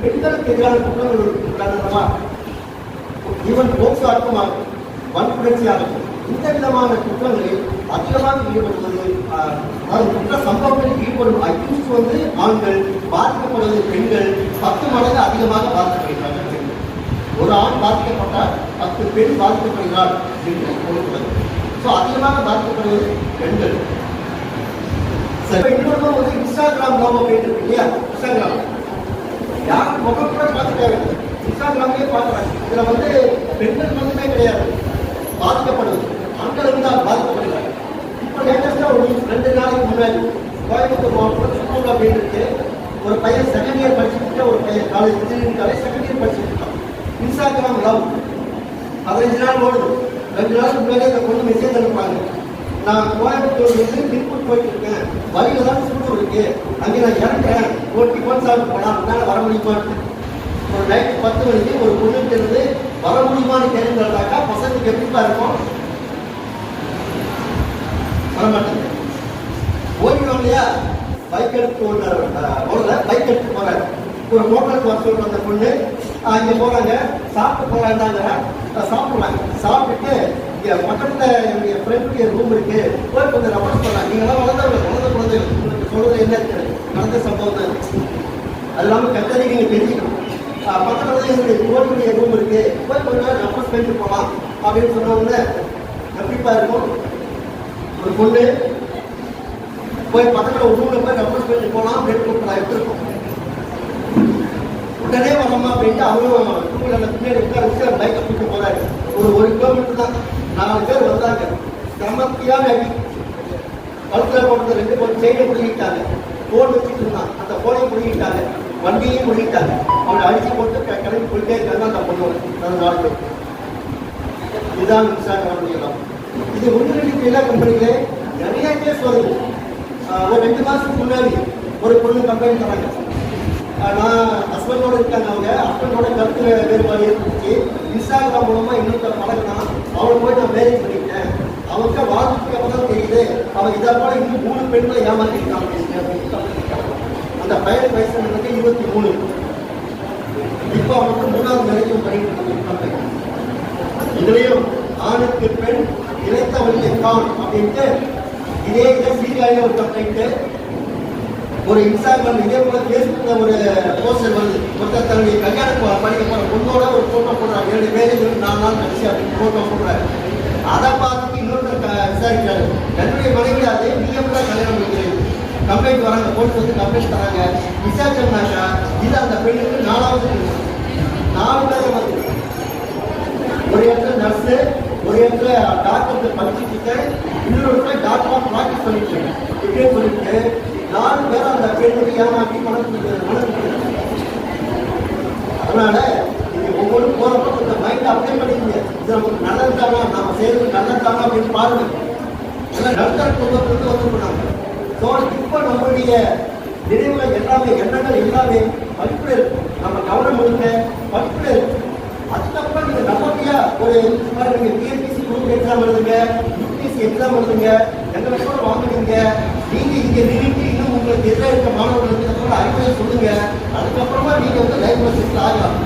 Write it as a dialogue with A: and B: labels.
A: பெண்களுக்கு எதிரான குற்றங்கள் காரணமா ஈவன் போக்சோ ஆகட்டும் இந்த விதமான குற்றங்களில் அதிகமாக ஈடுபடுவது ஆஹ், அதாவது குற்ற சம்பவங்களில் ஈடுபடும் அக்யூஸ்ட் வந்து ஆண்கள் பாதிக்கப்படுவது பெண்கள் பத்து மடங்கு அதிகமாக பாதிக்கப்படுகிறார்கள். பெண்கள். ஒரு ஆண் பாதிக்கப்பட்டால் பத்து பெண் பாதிக்கப்படுகிறார் என்று ஸோ அதிகமாக பாதிக்கப்படுவது பெண்கள். சரி இன்னொரு வந்து இன்ஸ்டாகிராம் லோகோ போயிட்டு இல்லையா? இன்ஸ்டாகிராம். யாரும் முகம் கூட பார்த்துட்டாங்க இன்ஸ்டாகிராம்லயே பார்க்குறாங்க இதுல வந்து பெண்கள் மட்டுமே கிடையாது. பாதிக்கப்படுது ஆண்கள் இருந்தால் பாதிக்கப்படுகிறாங்க இப்போ லேட்டஸ்டா ஒரு ரெண்டு நாளைக்கு முன்னாடி கோயம்புத்தூர் மாவட்டத்தில் சுற்றுலா போயிட்டு இருக்கு. ஒரு பையன் செகண்ட் இயர் படிச்சுட்டு ஒரு பையன் college engineering college second year படிச்சுட்டு இருக்கான். இன்ஸ்டாகிராம் லவ் பதினஞ்சு நாள் ஓடுது. ரெண்டு நாளுக்கு முன்னாடி அந்த பொண்ணு மெசேஜ் அனுப்பாங்க நான் கோயம்புத்தூர்லேருந்து திருப்பூர் போயிட்டு இருக்கேன். வழியில தான் சூடு இருக்கு. அங்கே நான் இறங்குறேன். ஒரு டிஃபன் சாப்பிட்டு போனா அதனால ஒரு நைட் பத்து மணிக்கு ஒரு பொண்ணுகிட்ட இருந்து வர முடியுமான்னு கேட்டுருந்தாக்கா பசங்களுக்கு எப்படிப்பா இருக்கும்? வரமாட்டேங்க ஓடிடுவோம் இல்லையா? பைக் எடுத்து ஓடுறாரு. ஓடல பைக் எடுத்து போறாரு. ஒரு ஹோட்டலுக்கு வர சொல்ற அந்த பொண்ணு அங்கே போறாங்க சாப்பிட்டு போறாங்க சாப்பிடுறாங்க. சாப்பிட்டுட்டு இங்க பக்கத்துல என்னுடைய ஃப்ரெண்டுடைய ரூம் இருக்கு. போய் கொஞ்சம் ரமணம் பண்ணலாம். நீங்களாம் வளர்ந்தவங்க வளர்ந்த குழந்தைகள் உங்களுக்கு சொல்றது என்ன இருக்கு? நடந்த சம்பவம் தான் இது. அது இல்லாமல் கத்தரி நீங்க தெரிஞ்சுக்கணும் பக்கத்துல என்னுடைய தோழியுடைய ரூம் இருக்கு. போய் கொஞ்ச நேரம் ரமணம் ஸ்பெண்ட் போகலாம் அப்படின்னு சொன்னவங்க எப்படிப்பா இருக்கும்? ஒரு பொண்ணு. போய் பக்கத்துல ஒரு ரூம்ல போய் நம்ம ஸ்பெண்ட் போகலாம் அப்படின்னு கொடுக்கலாம் எப்படி இருக்கும் உடனே வரமா அப்படின்ட்டு அவரும் டூ பின்னாடி உட்கார வச்சு பைக்கை கூட்டு போறாரு. ஒரு ஒரு கிலோமீட்டர் தான். நாலு பேர் வந்தாங்க. செமத்தியான அடி கழுத்துல போட்டு ரெண்டு பேரும் செயினை பிடிக்கிட்டாங்க போன் வச்சுட்டு இருந்தான். அந்த போனை பிடிக்கிட்டாங்க வண்டியையும் பிடிக்கிட்டாங்க அவனை அடிச்சு போட்டு க- கிளம்பி போயிட்டே இருக்காங்க அந்த பொண்ணு அந்த நாலு இதுதான் இன்ஸ்டாகிராம் இடம் இது ஒன்று எல்லா கம்பெனிகளே நிறைய கேஸ் வருது. ஒரு ரெண்டு மாசத்துக்கு முன்னாடி ஒரு பொண்ணு கம்ப்ளைண்ட் தராங்க நான் ஹஸ்பண்டோட இருக்காங்க அவங்க. ஹஸ்பண்டோட கருத்துல வேறுபாடு இருந்துச்சு இன்ஸ்டாகிராம் மூலமா இன்னொருத்த பழகினா அவனை போய் நான் மேரேஜ் பண்ணிட்டேன் அவங்க வாழ்க்கைக்கு தான் தெரியுது. அவன் இதை போல இன்னும் மூணு பெண்களை ஏமாத்திருக்காங்க அந்த பையன் வயசு வந்து இருபத்தி மூணு. இப்போ அவனுக்கு மூணாவது மேரேஜும் பண்ணிட்டு இதுலயும் ஆணுக்கு பெண் இணைத்த வழியை கான் அப்படின்ட்டு இதே இதை சீரியால ஒரு கம்ப்ளைண்ட் ஒரு இன்ஸ்டாகிராம் இதே போல பேஸ்புக்ல ஒரு போஸ்டர் வருது. ஒருத்தர் தன்னுடைய கல்யாணத்துக்கு ப- பண்ணிக்க போற பொண்ணோட ஒரு போட்டோ போடுறாங்க. ஏழு பேரு நாலு நாள் கழிச்சு அப்படின்னு போட்டோ போடுறாரு. அதை பார்த்துட்டு இன்னொருத்தர் விசாரிக்கிறாரு. என்னுடைய மனைவி அதே நீ கம்ப்ளைண்ட் வராங்க போலீஸ் வந்து கம்ப்ளைண்ட் தராங்க. விசாரிச்சோம்னாக்கா இது அந்த பெண்ணுக்கு நாலாவது பெண். நாலு பேரை வந்து. ஒரு இடத்துல நர்ஸு ஒரு இடத்துல டாக்டர் படிச்சுட்டு இருக்கேன் இன்னொரு இடத்துல டாக்டரா ப்ராக்டிஸ் பண்ணிட்டு இருக்கேன் இப்படியே சொல்லிட்டு நாலு பேர் அந்த பெண்ணுக்கு ஏமாற்றி பணம் அதனால நீங்கள் ஒவ்வொரு போறப்ப கொஞ்சம் மைண்ட் அப்ளை பண்ணிக்கங்க. இது நமக்கு நல்லது தானா? நம்ம செய்யறது நல்லது தானா அப்படின்னு பாருங்க. ஏன்னா டாக்டர் குடும்பத்திலிருந்து வந்து பண்ணாங்க. ஸோ இப்போ நம்மளுடைய நினைவுல எல்லாமே எண்ணங்கள் எல்லாமே படிப்புல இருக்கும் நம்ம கவனம் முழுக்க படிப்புல இருக்கும் அதுக்கப்புறம் நீங்க நல்லபடியா ஒரு மாதிரி நீங்க டிஎன்பிசி குரூப் எக்ஸாம் எழுதுங்க யூபிஎஸ்சி எக்ஸாம் எழுதுங்க எந்த லட்சம் வாங்குவீங்க நீங்க இங்க நிறுத்தி இன்னும் உங்களுக்கு எதிராக இருக்க மாணவர்களுக்கு கூட அறிவுரை சொல்லுங்க. அதுக்கப்புறமா நீங்க வந்து லைஃப் ஆகலாம்.